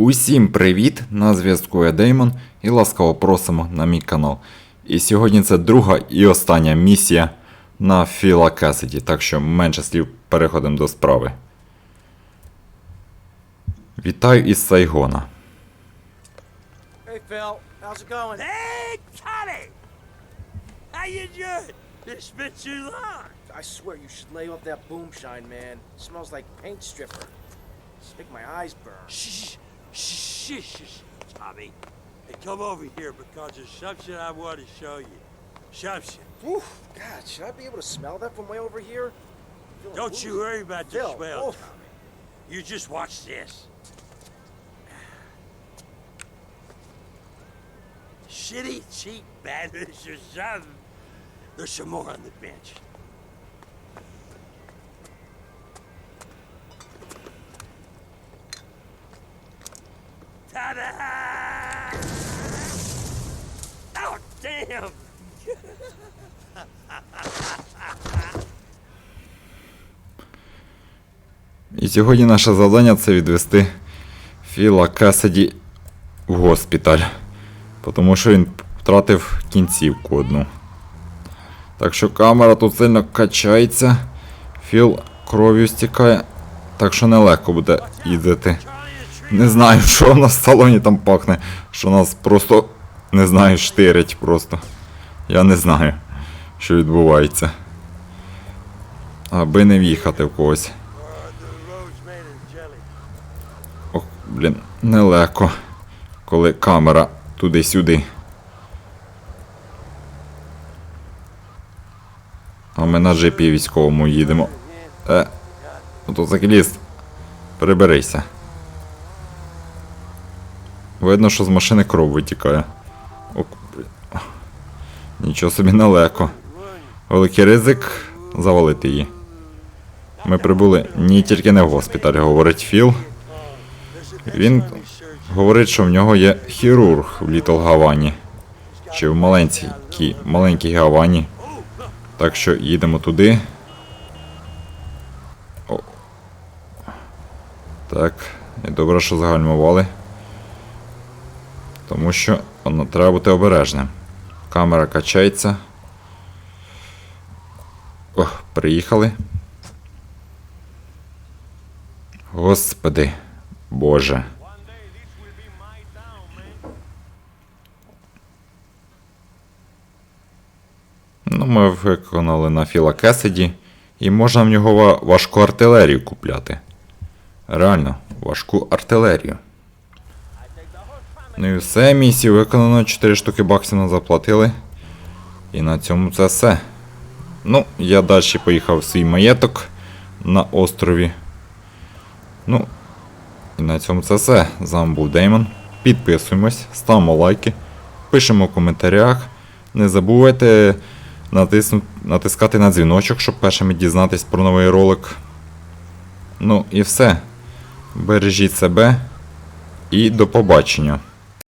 Усім привіт! На зв'язку я Деймон і ласкаво просимо на мій канал. І сьогодні це друга і остання місія на Філа Кесіді, так що менше слів переходимо до справи. Вітаю із Сайгона. Hey, Phil. How's it going? Hey, Tommy! How you doing? It's been too long. I swear you should lay off that boomshine, man. smells like paint stripper. Making my eyes burn. Shh, shh, shh, shh, Tommy. Hey, come over here because there's something I want to show you. Something. Oof, God, should I be able to smell that from way over here? Don't you worry about the Phil, smell, oof. Tommy. You just watch this. Shitty, cheap manners or something. There's some more on the bench. Oh, damn! І сьогодні наше завдання це відвести Філа Кесіді в госпіталь. Тому що він втратив кінцівку одну. Так що камера тут сильно качається. Філ кров'ю стікає. Так що нелегко буде їздити. Не знаю, що в нас в салоні там пахне, що нас просто не знаю, штирять просто. Я не знаю, що відбувається. Аби не в'їхати в когось. Ох, блін, нелегко, коли камера туди-сюди. А ми на джипі військовому їдемо. Е, мотоцикліст, приберися. Видно, що з машини кров витікає. Блін. Нічого собі нелегко. Великий ризик завалити її. Ми прибули ні тільки не в госпіталь, говорить Філ. Він говорить, що в нього є хірург в Літл Гавані. Чи в маленькій, маленькій Гавані. Так що їдемо туди. О. Так, і добре, що загальмували. Тому що воно треба бути обережним. Камера качається. Ох, приїхали. Господи, Боже. Ну, ми виконали на Філа Кесіді, і можна в нього важку артилерію купляти. Реально, важку артилерію. Ну і все, місію виконано, 4 штуки баксів нам заплатили. І на цьому це все. Ну, я далі поїхав в свій маєток на острові. Ну, і на цьому це все. З вами був Деймон. Підписуємось, ставимо лайки, пишемо в коментарях. Не забувайте натисну... натискати на дзвіночок, щоб першими дізнатись про новий ролик. Ну і все. Бережіть себе і до побачення.